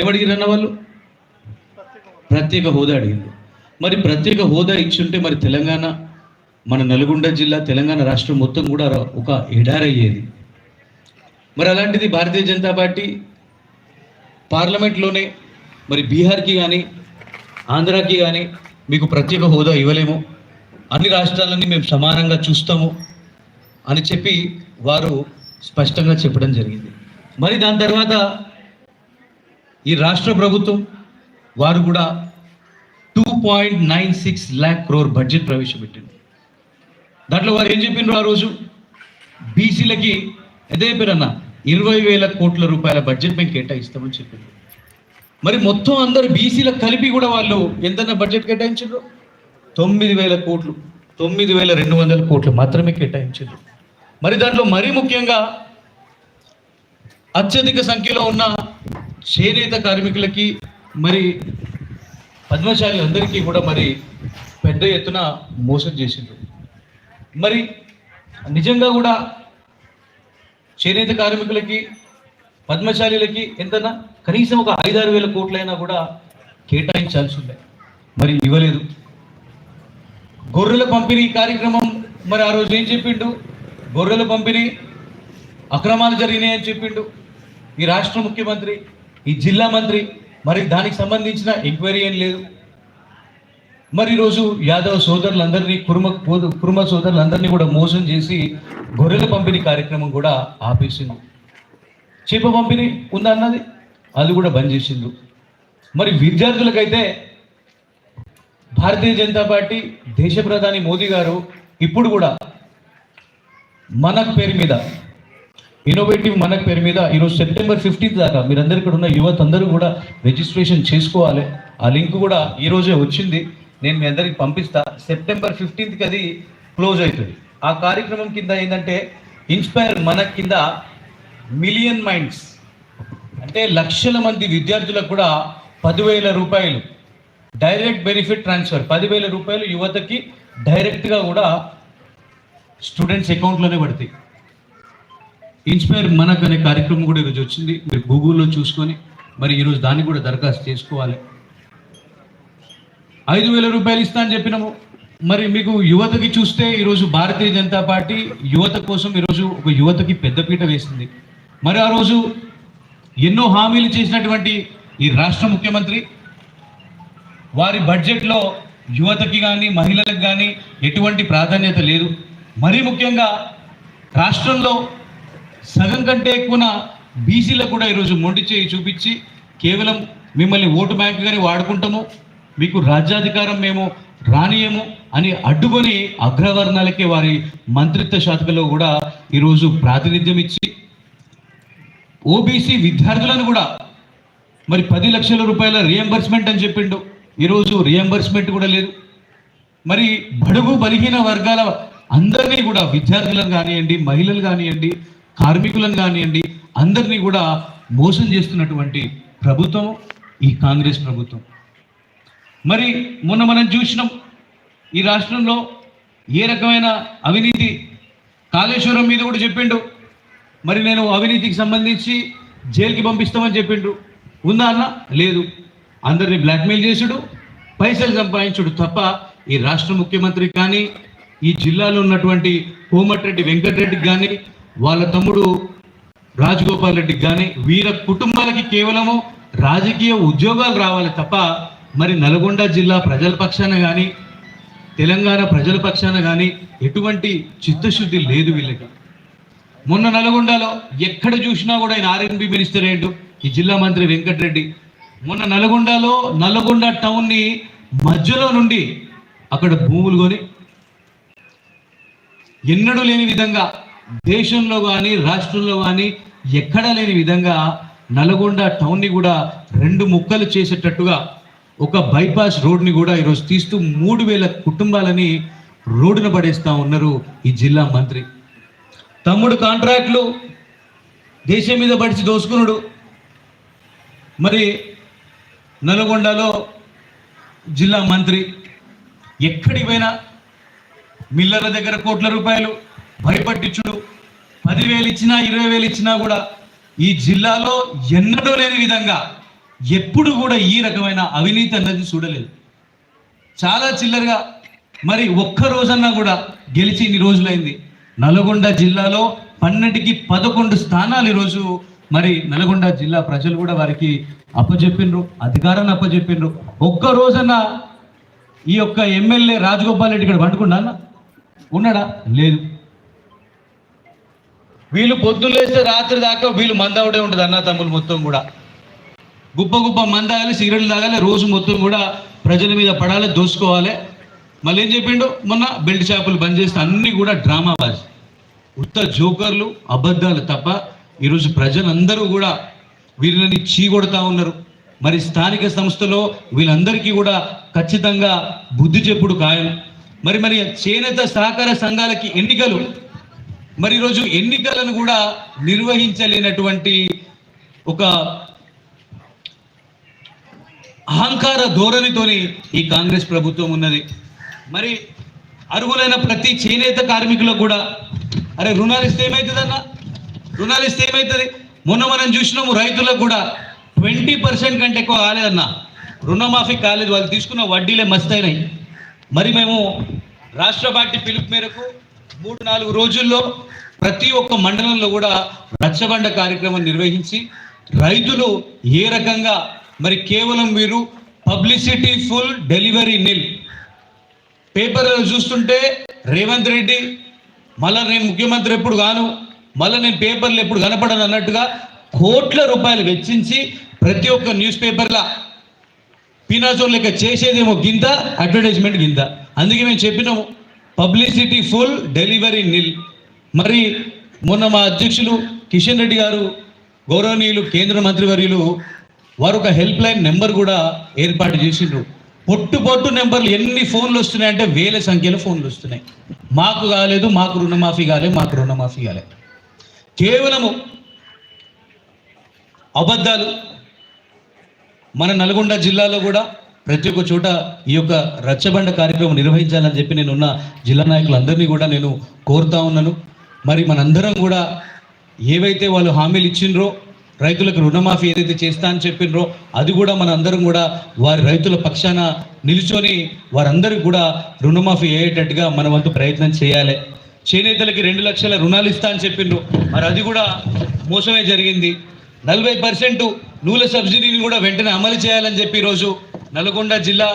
ఏమడిగిరన్న వాళ్ళు? ప్రత్యేక హోదా అడిగింది. మరి ప్రత్యేక హోదా ఇచ్చుంటే మరి తెలంగాణ మన నల్గొండ జిల్లా తెలంగాణ రాష్ట్రం మొత్తం కూడా ఒక ఎడారయ్యేది. మరి అలాంటిది భారతీయ జనతా పార్టీ పార్లమెంట్లోనే మరి బీహార్కి కానీ ఆంధ్రాకి కానీ మీకు ప్రత్యేక హోదా ఇవ్వలేము. అన్ని రాష్ట్రాలన్నీ మేము సమానంగా చూస్తాము అని చెప్పి వారు స్పష్టంగా చెప్పడం జరిగింది. మరి దాని తర్వాత ఈ రాష్ట్ర ప్రభుత్వం వారు కూడా two point nine six lakh crore budget ప్రవేశపెట్టింది. దాంట్లో వారు ఏం చెప్పిండ్రు ఆ రోజు? బీసీలకి అదే పేరన్న ఇరవై వేల కోట్ల రూపాయల బడ్జెట్ మేము కేటాయిస్తామని చెప్పింది మరి మొత్తం అందరు బీసీలకు కలిపి కూడా వాళ్ళు ఎంతైనా బడ్జెట్ కేటాయించారు తొమ్మిది వేల కోట్లు తొమ్మిది వేల రెండు వందల కోట్లు మాత్రమే కేటాయించారు మరి దాంట్లో మరీ ముఖ్యంగా అత్యధిక సంఖ్యలో ఉన్న చేనేత కార్మికులకి మరి పద్మశాలి అందరికీ కూడా మరి పెద్ద ఎత్తున మోసం చేసిండ్రు. మరి నిజంగా కూడా చేనేత కార్మికులకి పద్మశాలీలకి ఎంతనా కనీసం ఒక ఐదారు వేల కోట్లైనా కూడా కేటాయించాల్సి ఉండే మరి ఇవ్వలేదు. గొర్రెల పంపిణీ కార్యక్రమం మరి ఆ రోజు ఏం చెప్పిండు? గొర్రెల పంపిణీ అక్రమాలు జరిగినాయని చెప్పిండు. ఈ రాష్ట్ర ముఖ్యమంత్రి ఈ జిల్లా మంత్రి మరి దానికి సంబంధించిన ఎంక్వైరీ ఏం లేదు. మరి ఈరోజు యాదవ్ సోదరులందరినీ కుర్మ కుర్మ సోదరులందరినీ కూడా మోసం చేసి గొర్రెల పంపిణీ కార్యక్రమం కూడా ఆపేసింది చేప పంపిణీ ఉందా అన్నది? అది కూడా బంద్ చేసిండు మరి విద్యార్థులకైతే భారతీయ జనతా పార్టీ దేశ ప్రధాని మోదీ గారు ఇప్పుడు కూడా మన పేరు మీద ఇన్నోవేటివ్ మనక్ పేరు మీద ఈరోజు సెప్టెంబర్ ఫిఫ్టీన్త్ దాకా మీరందరూ ఇక్కడ ఉన్న యువత అందరూ కూడా రిజిస్ట్రేషన్ చేసుకోవాలి. ఆ లింక్ కూడా ఈ రోజే వచ్చింది. నేను మీ అందరికి పంపిస్తా. సెప్టెంబర్ ఫిఫ్టీన్త్కి అది క్లోజ్ అవుతుంది. ఆ కార్యక్రమం కింద ఏంటంటే ఇన్స్పైర్ మనక్ కింద మిలియన్ మైండ్స్ అంటే లక్షల మంది విద్యార్థులకు కూడా పదివేల రూపాయలు డైరెక్ట్ బెనిఫిట్ ట్రాన్స్ఫర్ పదివేల రూపాయలు యువతకి డైరెక్ట్గా కూడా స్టూడెంట్స్ అకౌంట్లోనే పడతాయి. ఇన్స్పైర్ మనక్ అనే కార్యక్రమం కూడా ఈరోజు వచ్చింది. మీరు గూగుల్లో చూసుకొని మరి ఈరోజు దాన్ని కూడా దరఖాస్తు చేసుకోవాలి. ఐదు వేల రూపాయలు ఇస్తా అని చెప్పినాము. మరి మీకు యువతకి చూస్తే ఈరోజు భారతీయ జనతా పార్టీ యువత కోసం ఈరోజు ఒక యువతకి పెద్దపీట వేసింది. మరి ఆ రోజు ఎన్నో హామీలు చేసినటువంటి ఈ రాష్ట్ర ముఖ్యమంత్రి వారి బడ్జెట్లో యువతకి కానీ మహిళలకు కానీ ఎటువంటి ప్రాధాన్యత లేదు. మరీ ముఖ్యంగా రాష్ట్రంలో సగం కంటే ఎక్కువ బీసీలకు కూడా ఈరోజు మొండి చేయి చూపించి కేవలం మిమ్మల్ని ఓటు బ్యాంకుగానే వాడుకుంటాము మీకు రాజ్యాధికారం మేము రానియము అని అడ్డుకొని అగ్రవర్ణాలకే వారి మంత్రిత్వ శాఖలో కూడా ఈరోజు ప్రాతినిధ్యం ఇచ్చి ఓబీసీ విద్యార్థులను కూడా మరి పది లక్షల రూపాయల రియంబర్స్మెంట్ అని చెప్పిండు. ఈరోజు రియంబర్స్మెంట్ కూడా లేదు. మరి బడుగు బలిహీన వర్గాల అందరినీ కూడా విద్యార్థులను కానివ్వండి మహిళలు కానివ్వండి కార్మికులను కానివ్వండి అందరినీ కూడా మోసం చేస్తున్నటువంటి ప్రభుత్వం ఈ కాంగ్రెస్ ప్రభుత్వం. మరి మొన్న మనం చూసినాం ఈ రాష్ట్రంలో ఏ రకమైన అవినీతి కాళేశ్వరం మీద కూడా చెప్పిండు. మరి నేను అవినీతికి సంబంధించి జైలుకి పంపిస్తామని చెప్పిండు. ఉందా అన్న? లేదు. అందరిని బ్లాక్మెయిల్ చేసుడు పైసలు సంపాదించుడు తప్ప ఈ రాష్ట్ర ముఖ్యమంత్రి కానీ ఈ జిల్లాలో ఉన్నటువంటి కోమటిరెడ్డి వెంకటరెడ్డికి కానీ వాళ్ళ తమ్ముడు రాజగోపాల్ రెడ్డికి కానీ వీళ్ళ కుటుంబాలకి కేవలము రాజకీయ ఉద్యోగాలు రావాలి తప్ప మరి నల్గొండ జిల్లా ప్రజల పక్షాన కానీ తెలంగాణ ప్రజల పక్షాన కానీ ఎటువంటి చిత్తశుద్ధి లేదు వీళ్ళకి. మొన్న నల్గొండలో ఎక్కడ చూసినా కూడా ఆయన ఆర్ఎన్బి మినిస్టర్ ఏంటో ఈ జిల్లా మంత్రి వెంకటరెడ్డి. మొన్న నల్గొండలో నల్గొండ టౌన్ని మధ్యలో నుండి అక్కడ భూములు కొని ఎన్నడూ లేని విధంగా దేశంలో కానీ రాష్ట్రంలో కానీ ఎక్కడా లేని విధంగా నల్గొండ టౌన్ని కూడా రెండు ముక్కలు చేసేటట్టుగా ఒక బైపాస్ రోడ్ని కూడా ఈరోజు తీస్తూ మూడు వేల కుటుంబాలని రోడ్డున పడేస్తా ఉన్నారు ఈ జిల్లా మంత్రి. తమ్ముడు కాంట్రాక్ట్లు దేశం మీద పడిచి దోసుకున్నాడు మరి నల్గొండలో జిల్లా మంత్రి ఎక్కడికి పోయినా మిల్లర్ల దగ్గర కోట్ల రూపాయలు భయపట్టించుడు పదివేలు ఇచ్చినా ఇరవై వేలు ఇచ్చినా కూడా ఈ జిల్లాలో ఎన్నడూ లేని విధంగా ఎప్పుడు కూడా ఈ రకమైన అవినీతి అన్నది చూడలేదు. చాలా చిల్లరగా మరి ఒక్క రోజన్నా కూడా గెలిచి ఇన్ని రోజులైంది. నల్గొండ జిల్లాలో పన్నెండుకి పదకొండు స్థానాలు ఈరోజు మరి నల్గొండ జిల్లా ప్రజలు కూడా వారికి అప్పచెప్పిండ్రు అధికారాన్ని అప్పచెప్పిండ్రు ఒక్క రోజన్నా ఈ యొక్క ఎమ్మెల్యే రాజగోపాల్ రెడ్డి ఇక్కడ పండుకున్నా ఉన్నాడా? లేదు. వీళ్ళు పొద్దులేస్తే రాత్రి దాకా వీళ్ళు మందావుడే ఉంటుంది అన్న తమ్ములు మొత్తం కూడా. గుప్ప గుప్ప మంద సిగరెట్లు తాగాలి రోజు మొత్తం కూడా ప్రజల మీద పడాలి దోసుకోవాలి. మళ్ళీ ఏం చెప్పిండు? మొన్న బెల్ట్ షాపులు బంద్ చేస్తే అన్ని కూడా డ్రామా బాజ్ ఉత్త జోకర్లు అబద్ధాలు తప్ప ఈరోజు ప్రజలందరూ కూడా వీళ్ళని చీగొడతా ఉన్నారు. మరి స్థానిక సంస్థలో వీళ్ళందరికీ కూడా ఖచ్చితంగా బుద్ధి చెప్పుడు ఖాయం. మరి మరి చేనేత సహకార సంఘాలకి ఎన్నికలు మరి ఈరోజు ఎన్నికలను కూడా నిర్వహించలేనటువంటి ఒక అహంకార ధోరణితోని ఈ కాంగ్రెస్ ప్రభుత్వం ఉన్నది. మరి అర్హులైన ప్రతి చేనేత కార్మికులకు కూడా అరే రుణాలు ఇస్తే ఏమవుతుందన్నా రుణాలు ఇస్తే ఏమవుతుంది మొన్న మనం చూసినాము రైతులకు కూడా ట్వంటీ పర్సెంట్ కంటే ఎక్కువ కాలేదన్న. రుణమాఫీ కాలేదు వాళ్ళు తీసుకున్న వడ్డీలే మస్తు అయినాయి మరి మేము రాష్ట్ర పార్టీ పిలుపు మేరకు మూడు నాలుగు రోజుల్లో ప్రతి ఒక్క మండలంలో కూడా రచ్చబండ కార్యక్రమం నిర్వహించి రైతులు ఏ రకంగా మరి కేవలం వీరు పబ్లిసిటీ ఫుల్ డెలివరీ నిల్. పేపర్లో చూస్తుంటే రేవంత్ రెడ్డి మళ్ళా నేను ముఖ్యమంత్రి ఎప్పుడు కాను మళ్ళీ నేను పేపర్లు ఎప్పుడు కనపడను అన్నట్టుగా కోట్ల రూపాయలు వెచ్చించి ప్రతి ఒక్క న్యూస్ పేపర్ల పీనాజోన్ లెక్క చేసేదేమో గింత అడ్వర్టైజ్మెంట్ గింత. అందుకే మేము చెప్పినాము పబ్లిసిటీ ఫుల్ డెలివరీ నిల్. మరి మొన్న మా అధ్యక్షులు కిషన్ రెడ్డి గారు గౌరవనీయులు కేంద్ర మంత్రివర్యులు వారు ఒక హెల్ప్ లైన్ నెంబర్ కూడా ఏర్పాటు చేసిండ్రు. పొట్టు పొట్టు నెంబర్లు ఎన్ని ఫోన్లు వస్తున్నాయి అంటే వేల సంఖ్యలో ఫోన్లు వస్తున్నాయి. మాకు కాలేదు మాకు రుణమాఫీ కాలేదు మాకు రుణమాఫీ కాలేదు. కేవలము అబద్ధాలు. మన నల్గొండ జిల్లాలో కూడా ప్రతి ఒక్క చోట ఈ యొక్క రచ్చబండ కార్యక్రమం నిర్వహించాలని చెప్పి నేను ఉన్న జిల్లా నాయకులందరినీ కూడా నేను కోరుతా ఉన్నాను. మరి మనందరం కూడా ఏవైతే వాళ్ళు హామీలు ఇచ్చిండ్రో రైతులకు రుణమాఫీ ఏదైతే చేస్తా అని చెప్పినరో అది కూడా మన అందరం కూడా వారి రైతుల పక్షాన నిల్చొని వారందరికీ కూడా రుణమాఫీ అయ్యేటట్టుగా మన వంతు ప్రయత్నం చేయాలి. చేనేతలకి రెండు లక్షల రుణాలు ఇస్తా అని చెప్పిండ్రు మరి అది కూడా మోసమే జరిగింది. నలభై పర్సెంట్ నూనె సబ్సిడీని కూడా వెంటనే అమలు చేయాలని చెప్పి ఈరోజు నల్గొండ జిల్లా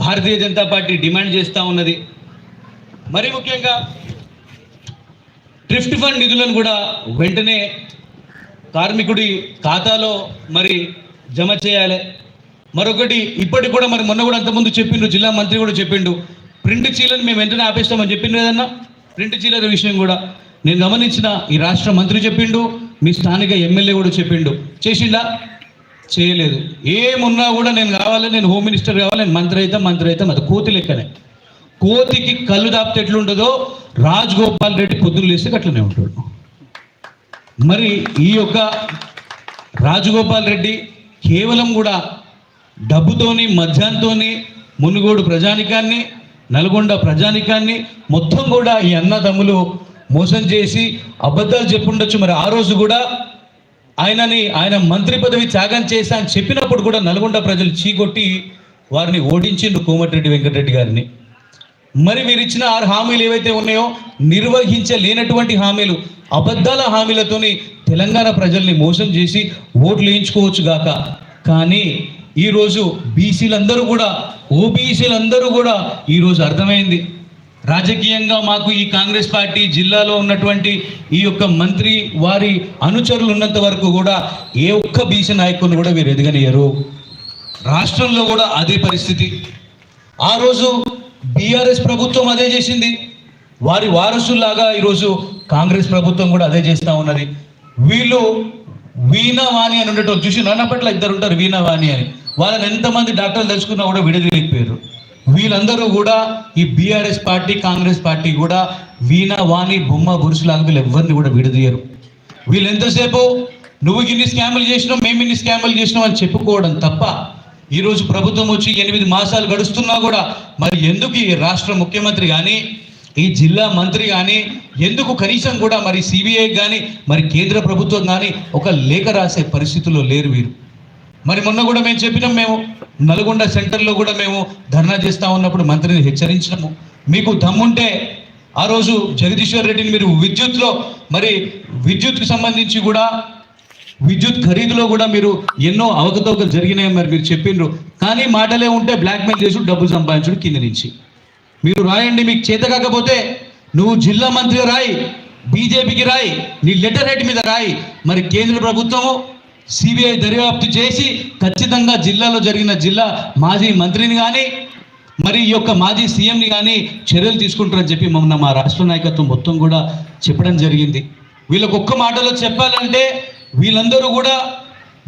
భారతీయ జనతా పార్టీ డిమాండ్ చేస్తూ ఉన్నది. మరి ముఖ్యంగా ట్రిఫ్ట్ ఫండ్ నిధులను కూడా వెంటనే కార్మికుడి ఖాతాలో మరి జమ చేయాలి. మరొకటి ఇప్పటికి కూడా మరి మొన్న కూడా అంతకుముందు చెప్పిండు జిల్లా మంత్రి కూడా చెప్పిండు ప్రింట్ చీలను మేము వెంటనే ఆపేస్తామని చెప్పిండు కదన్నా? ప్రింట్ చీలల విషయం కూడా. నేను గమనించిన ఈ రాష్ట్ర మంత్రి చెప్పిండు మీ స్థానిక ఎమ్మెల్యే కూడా చెప్పిండు. చేసిండా? చేయలేదు. ఏమున్నా కూడా నేను కావాలి నేను హోమ్ మినిస్టర్ కావాలి నేను మంత్రి అయితే మంత్రి అయితే అది కోతి లెక్కనే. కోతికి కళ్ళు దాపితే ఎట్లుంటుందో రాజ్ గోపాల్ రెడ్డి పొద్దున్న లేస్తే అట్లనే ఉంటాడు. మరి ఈ యొక్క రాజగోపాల్ రెడ్డి కేవలం కూడా డబ్బుతోని మద్యంతోని మునుగోడు ప్రజానికాన్ని నల్గొండ ప్రజానికాన్ని మొత్తం కూడా ఈ అన్నదమ్ములు మోసం చేసి అబద్ధాలు చెప్పుండొచ్చు. మరి ఆ రోజు కూడా ఆయనని ఆయన మంత్రి పదవి త్యాగం చేశా అని చెప్పినప్పుడు కూడా నల్గొండ ప్రజలు చీకొట్టి వారిని ఓడించిండు కోమటిరెడ్డి వెంకటరెడ్డి గారిని. మరి మీరు ఇచ్చిన ఆరు హామీలు ఏవైతే ఉన్నాయో నిర్వహించలేనటువంటి హామీలు అబద్ధాల హామీలతోని తెలంగాణ ప్రజల్ని మోసం చేసి ఓట్లు వేయించుకోవచ్చు గాక. కానీ ఈరోజు బీసీలందరూ కూడా ఓబీసీలందరూ కూడా ఈరోజు అర్థమైంది. రాజకీయంగా మాకు ఈ కాంగ్రెస్ పార్టీ జిల్లాలో ఉన్నటువంటి ఈ యొక్క మంత్రి వారి అనుచరులు ఉన్నంత వరకు కూడా ఏ ఒక్క బీసీ నాయకుడిని కూడా వీరు ఎదగనియరు రాష్ట్రంలో కూడా అదే పరిస్థితి. ఆ రోజు బీఆర్ఎస్ ప్రభుత్వం అదే చేసింది. వారి వారసుల్లాగా ఈరోజు కాంగ్రెస్ ప్రభుత్వం కూడా అదే చేస్తూ ఉన్నది. వీళ్ళు వీణా వాణి అని ఉండేటోళ్ళు చూసి నన్న ఇద్దరు ఉంటారు వీణా వాణి అని. వాళ్ళని ఎంతమంది డాక్టర్లు తెలుసుకున్నా కూడా విడదీయలేకపోయారు. వీళ్ళందరూ కూడా ఈ బీఆర్ఎస్ పార్టీ కాంగ్రెస్ పార్టీ కూడా వీణా వాణి బొమ్మ బురుసులాగా వీళ్ళు ఎవరిని కూడా విడదీయరు. వీళ్ళు ఎంతసేపు? నువ్వు ఇన్ని స్కాములు చేసినావు మేము ఇన్ని స్కాములు చేసినాం అని చెప్పుకోవడం తప్ప ఈరోజు ప్రభుత్వం వచ్చి ఎనిమిది మాసాలు గడుస్తున్నా కూడా మరి ఎందుకు ఈ రాష్ట్ర ముఖ్యమంత్రి కానీ ఈ జిల్లా మంత్రి కానీ ఎందుకు కనీసం కూడా మరి సిబిఐ కానీ మరి కేంద్ర ప్రభుత్వం కానీ ఒక లేఖ రాసే పరిస్థితుల్లో లేరు వీరు. మరి మొన్న కూడా మేము చెప్పినాం మేము నల్గొండ సెంటర్లో కూడా మేము ధర్నా చేస్తా ఉన్నప్పుడు మంత్రిని హెచ్చరించినాము. మీకు దమ్ముంటే ఆ రోజు జగదీశ్వర్ రెడ్డిని మీరు విద్యుత్లో మరి విద్యుత్కు సంబంధించి కూడా విద్యుత్ ఖరీదులో కూడా మీరు ఎన్నో అవకతవకలు జరిగినాయి మరి మీరు చెప్పిండ్రు కానీ మాటలే ఉంటే బ్లాక్మెయిల్ చేసి డబ్బులు సంపాదించుడు కింద నుంచి. మీరు రాయండి మీకు చేత కాకపోతే నువ్వు జిల్లా మంత్రిగా రాయి బీజేపీకి రాయి నీ లెటర్ హెడ్ మీద రాయి. మరి కేంద్ర ప్రభుత్వము సిబిఐ దర్యాప్తు చేసి ఖచ్చితంగా జిల్లాలో జరిగిన జిల్లా మాజీ మంత్రిని కానీ మరి ఈ యొక్క మాజీ సీఎంని కానీ చర్యలు తీసుకుంటారని చెప్పి మొన్న మా రాష్ట్ర నాయకత్వం మొత్తం కూడా చెప్పడం జరిగింది. వీళ్ళకు ఒక్క మాటలో చెప్పాలంటే వీళ్ళందరూ కూడా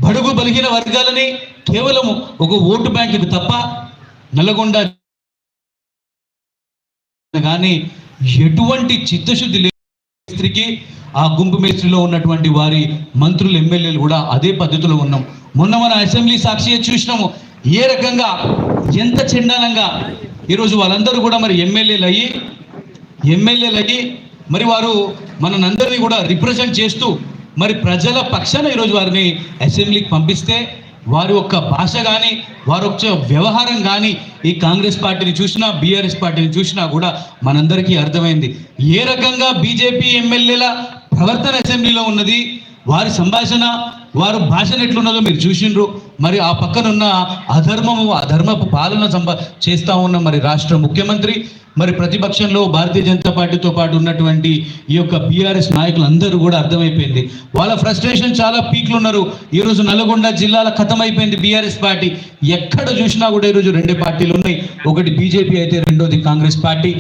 బడుగు బలిగిన వర్గాలని కేవలం ఒక ఓటు బ్యాంకుకి తప్ప నల్గొండ కానీ ఎటువంటి చిత్తశుద్ధి లేదు మేస్త్రికి ఆ గుంపు మేస్త్రిలో ఉన్నటువంటి వారి మంత్రులు ఎమ్మెల్యేలు కూడా అదే పద్ధతిలో ఉన్నాం. మొన్న మన అసెంబ్లీ సాక్షి చూసినాము. ఏ రకంగా ఎంత చండాలంగా ఈరోజు వాళ్ళందరూ కూడా మరి ఎమ్మెల్యేలు అయ్యి ఎమ్మెల్యేలు అయ్యి మరి వారు మనందరినీ కూడా రిప్రజెంట్ చేస్తూ మరి ప్రజల పక్షాన ఈరోజు వారిని అసెంబ్లీకి పంపిస్తే వారి యొక్క భాష కానీ వారి యొక్క వ్యవహారం కానీ ఈ కాంగ్రెస్ పార్టీని చూసినా బీఆర్ఎస్ పార్టీని చూసినా కూడా మనందరికీ అర్థమైంది. ఏ రకంగా బీజేపీ ఎమ్మెల్యేల ప్రవర్తన అసెంబ్లీలో ఉన్నది వారి సంభాషణ వారు భాషను ఎట్లున్నదో మీరు చూసిండ్రు మరి ఆ పక్కనున్న అధర్మము అధర్మపు పాలన సంభా చేస్తా ఉన్న మరి రాష్ట్ర ముఖ్యమంత్రి మరి ప్రతిపక్షంలో భారతీయ జనతా పార్టీతో పాటు ఉన్నటువంటి ఈ యొక్క బీఆర్ఎస్ నాయకులు అందరూ కూడా అర్థమైపోయింది. వాళ్ళ ఫ్రస్ట్రేషన్ చాలా పీక్లు ఉన్నారు ఈరోజు నల్గొండ జిల్లాల ఖతం అయిపోయింది బీఆర్ఎస్ పార్టీ. ఎక్కడ చూసినా కూడా ఈరోజు రెండే పార్టీలు ఉన్నాయి. ఒకటి బీజేపీ అయితే రెండోది కాంగ్రెస్ పార్టీ.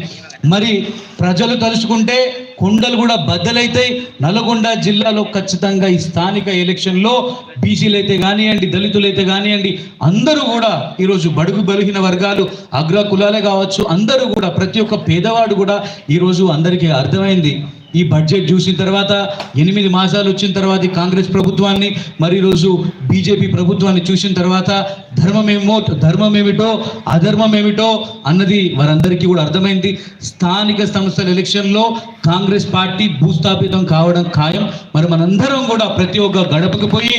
మరి ప్రజలు తలుచుకుంటే కొండలు కూడా బద్దలైతాయి. నల్గొండ జిల్లాలో ఖచ్చితంగా ఈ స్థానిక ఎలక్షన్లో బీసీలు అయితే కానివ్వండి దళితులు అయితే కానివ్వండి అందరూ కూడా ఈరోజు బడుగు బలిగిన వర్గాలు అగ్ర కులాలే కావచ్చు అందరూ కూడా ప్రతి ఒక్క పేదవాడు కూడా ఈరోజు అందరికీ అర్థమైంది. ఈ బడ్జెట్ చూసిన తర్వాత ఎనిమిది మాసాలు వచ్చిన తర్వాత ఈ కాంగ్రెస్ ప్రభుత్వాన్ని మరి ఈరోజు బీజేపీ ప్రభుత్వాన్ని చూసిన తర్వాత ధర్మమేమో ధర్మం ఏమిటో అధర్మం ఏమిటో అన్నది వారందరికీ కూడా అర్థమైంది. స్థానిక సంస్థల ఎలక్షన్లో కాంగ్రెస్ పార్టీ భూస్థాపితం కావడం ఖాయం. మరి మనందరం కూడా ప్రతి ఒక్క గడపకు పోయి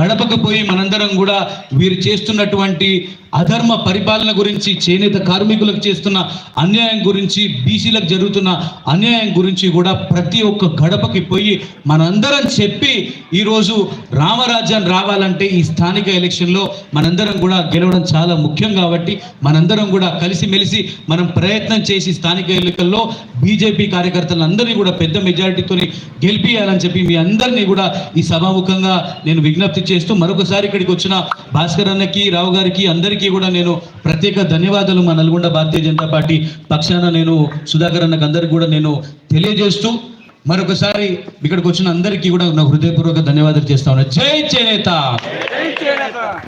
గడపకు పోయి మనందరం కూడా వీరు చేస్తున్నటువంటి అధర్మ పరిపాలన గురించి చేనేత కార్మికులకు చేస్తున్న అన్యాయం గురించి బీసీలకు జరుగుతున్న అన్యాయం గురించి కూడా ప్రతి ఒక్క గడపకి పోయి మనందరం చెప్పి ఈరోజు రామరాజ్యం రావాలంటే ఈ స్థానిక ఎలక్షన్లో మనందరం కూడా గెలవడం చాలా ముఖ్యం కాబట్టి మనందరం కూడా కలిసిమెలిసి మనం ప్రయత్నం చేసి స్థానిక ఎన్నికల్లో బీజేపీ కార్యకర్తలందరినీ కూడా పెద్ద మెజారిటీతో గెలిపియాలని చెప్పి మీ అందరినీ కూడా ఈ సభాముఖంగా నేను విజ్ఞప్తి చేస్తూ మరొకసారి ఇక్కడికి వచ్చిన భాస్కర్ అన్నకి రావు గారికి అందరికీ కూడా నేను ప్రత్యేక ధన్యవాదాలు మా నల్గొండ భారతీయ జనతా పార్టీ పక్షాన నేను సుధాకర్ అన్నకు అందరికి కూడా నేను తెలియజేస్తూ మరొకసారి ఇక్కడికి వచ్చిన అందరికీ కూడా నా హృదయపూర్వక ధన్యవాదాలు చేస్తా ఉన్నా. జై చేనేత!